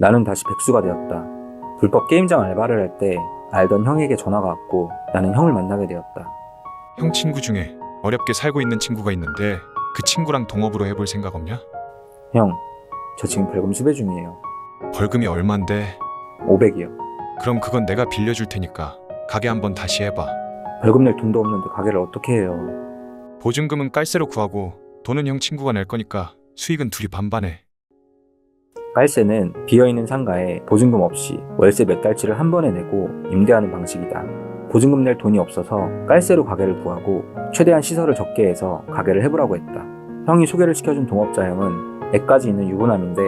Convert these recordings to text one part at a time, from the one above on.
나는 다시 백수가 되었다. 불법 게임장 알바를 할 때 알던 형에게 전화가 왔고 나는 형을 만나게 되었다. 형 친구 중에 어렵게 살고 있는 친구가 있는데 그 친구랑 동업으로 해볼 생각 없냐? 형, 저 지금 벌금 수배 중이에요. 벌금이 얼만데? 500이요. 그럼 그건 내가 빌려줄 테니까 가게 한번 다시 해봐. 벌금 낼 돈도 없는데 가게를 어떻게 해요? 보증금은 깔세로 구하고 돈은 형 친구가 낼 거니까 수익은 둘이 반반해. 깔세는 비어있는 상가에 보증금 없이 월세 몇 달치를 한 번에 내고 임대하는 방식이다. 보증금 낼 돈이 없어서 깔세로 가게를 구하고 최대한 시설을 적게 해서 가게를 해보라고 했다. 형이 소개를 시켜준 동업자 형은 애까지 있는 유부남인데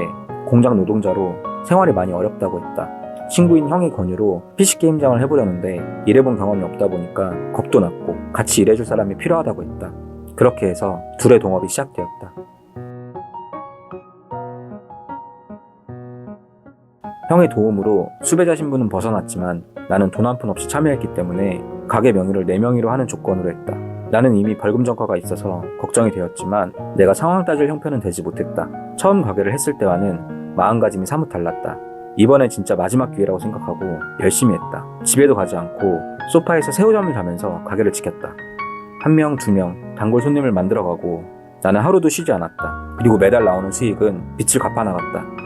공장 노동자로 생활이 많이 어렵다고 했다. 친구인 형의 권유로 PC 게임장을 해보려는데 일해본 경험이 없다 보니까 겁도 났고 같이 일해줄 사람이 필요하다고 했다. 그렇게 해서 둘의 동업이 시작되었다. 형의 도움으로 수배자 신분은 벗어났지만 나는 돈 한 푼 없이 참여했기 때문에 가게 명의를 내 명의로 하는 조건으로 했다. 나는 이미 벌금 전과가 있어서 걱정이 되었지만 내가 상황 따질 형편은 되지 못했다. 처음 가게를 했을 때와는 마음가짐이 사뭇 달랐다. 이번엔 진짜 마지막 기회라고 생각하고 열심히 했다. 집에도 가지 않고 소파에서 새우잠을 자면서 가게를 지켰다. 한 명, 두 명, 단골 손님을 만들어가고 나는 하루도 쉬지 않았다. 그리고 매달 나오는 수익은 빚을 갚아 나갔다.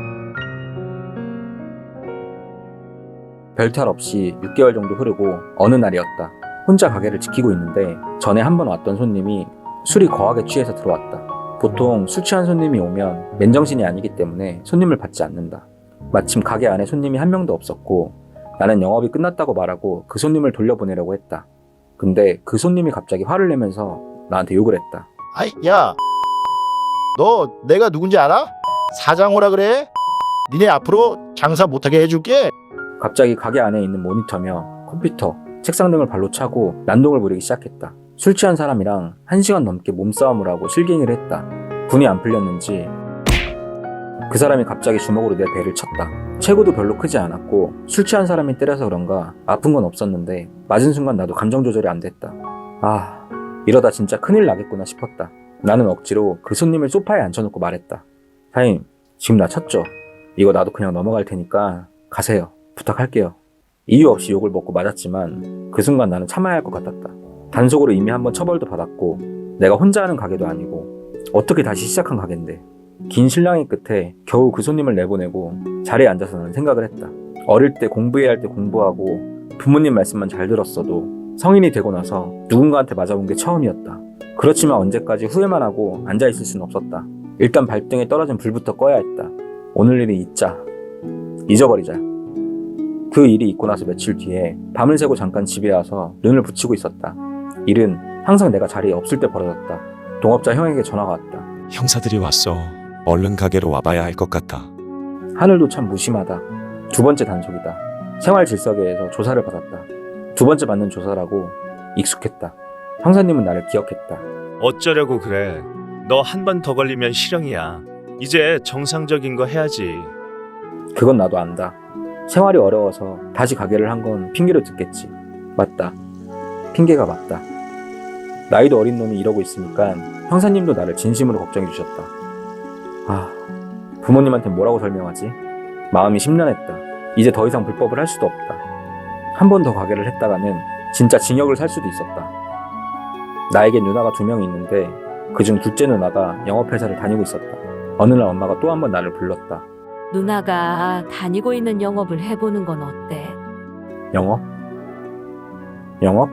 별 탈 없이 6개월 정도 흐르고 어느 날이었다. 혼자 가게를 지키고 있는데 전에 한 번 왔던 손님이 술이 거하게 취해서 들어왔다. 보통 술 취한 손님이 오면 맨정신이 아니기 때문에 손님을 받지 않는다. 마침 가게 안에 손님이 한 명도 없었고 나는 영업이 끝났다고 말하고 그 손님을 돌려보내려고 했다. 근데 그 손님이 갑자기 화를 내면서 나한테 욕을 했다. 아이 야, 너 내가 누군지 알아? 사장 오라 그래? 니네 앞으로 장사 못하게 해줄게. 갑자기 가게 안에 있는 모니터며 컴퓨터, 책상 등을 발로 차고 난동을 부리기 시작했다. 술 취한 사람이랑 한시간 넘게 몸싸움을 하고 실갱이를 했다. 분이 안 풀렸는지 그 사람이 갑자기 주먹으로 내 배를 쳤다. 체구도 별로 크지 않았고 술 취한 사람이 때려서 그런가 아픈 건 없었는데 맞은 순간 나도 감정 조절이 안 됐다. 아 이러다 진짜 큰일 나겠구나 싶었다. 나는 억지로 그 손님을 소파에 앉혀놓고 말했다. 사장님 지금 나 쳤죠? 이거 나도 그냥 넘어갈 테니까 가세요. 부탁할게요. 이유 없이 욕을 먹고 맞았지만 그 순간 나는 참아야 할 것 같았다. 단속으로 이미 한번 처벌도 받았고 내가 혼자 하는 가게도 아니고 어떻게 다시 시작한 가게인데 긴 실랑이 끝에 겨우 그 손님을 내보내고 자리에 앉아서 나는 생각을 했다. 어릴 때 공부해야 할 때 공부하고 부모님 말씀만 잘 들었어도 성인이 되고 나서 누군가한테 맞아본 게 처음이었다. 그렇지만 언제까지 후회만 하고 앉아있을 수는 없었다. 일단 발등에 떨어진 불부터 꺼야 했다. 오늘 일이 잊자. 잊어버리자. 그 일이 있고 나서 며칠 뒤에 밤을 새고 잠깐 집에 와서 눈을 붙이고 있었다. 일은 항상 내가 자리에 없을 때 벌어졌다. 동업자 형에게 전화가 왔다. 형사들이 왔어. 얼른 가게로 와봐야 할 것 같아. 하늘도 참 무심하다. 두 번째 단속이다. 생활 질서계에서 조사를 받았다. 두 번째 받는 조사라고 익숙했다. 형사님은 나를 기억했다. 어쩌려고 그래. 너 한 번 더 걸리면 실형이야. 이제 정상적인 거 해야지. 그건 나도 안다. 생활이 어려워서 다시 가게를 한 건 핑계로 듣겠지. 맞다. 핑계가 맞다. 나이도 어린 놈이 이러고 있으니까 형사님도 나를 진심으로 걱정해 주셨다. 아, 부모님한테 뭐라고 설명하지? 마음이 심란했다. 이제 더 이상 불법을 할 수도 없다. 한 번 더 가게를 했다가는 진짜 징역을 살 수도 있었다. 나에겐 누나가 두 명이 있는데 그중 둘째 누나가 영업회사를 다니고 있었다. 어느 날 엄마가 또 한 번 나를 불렀다. 누나가 다니고 있는 영업을 해보는 건 어때? 영업? 영업?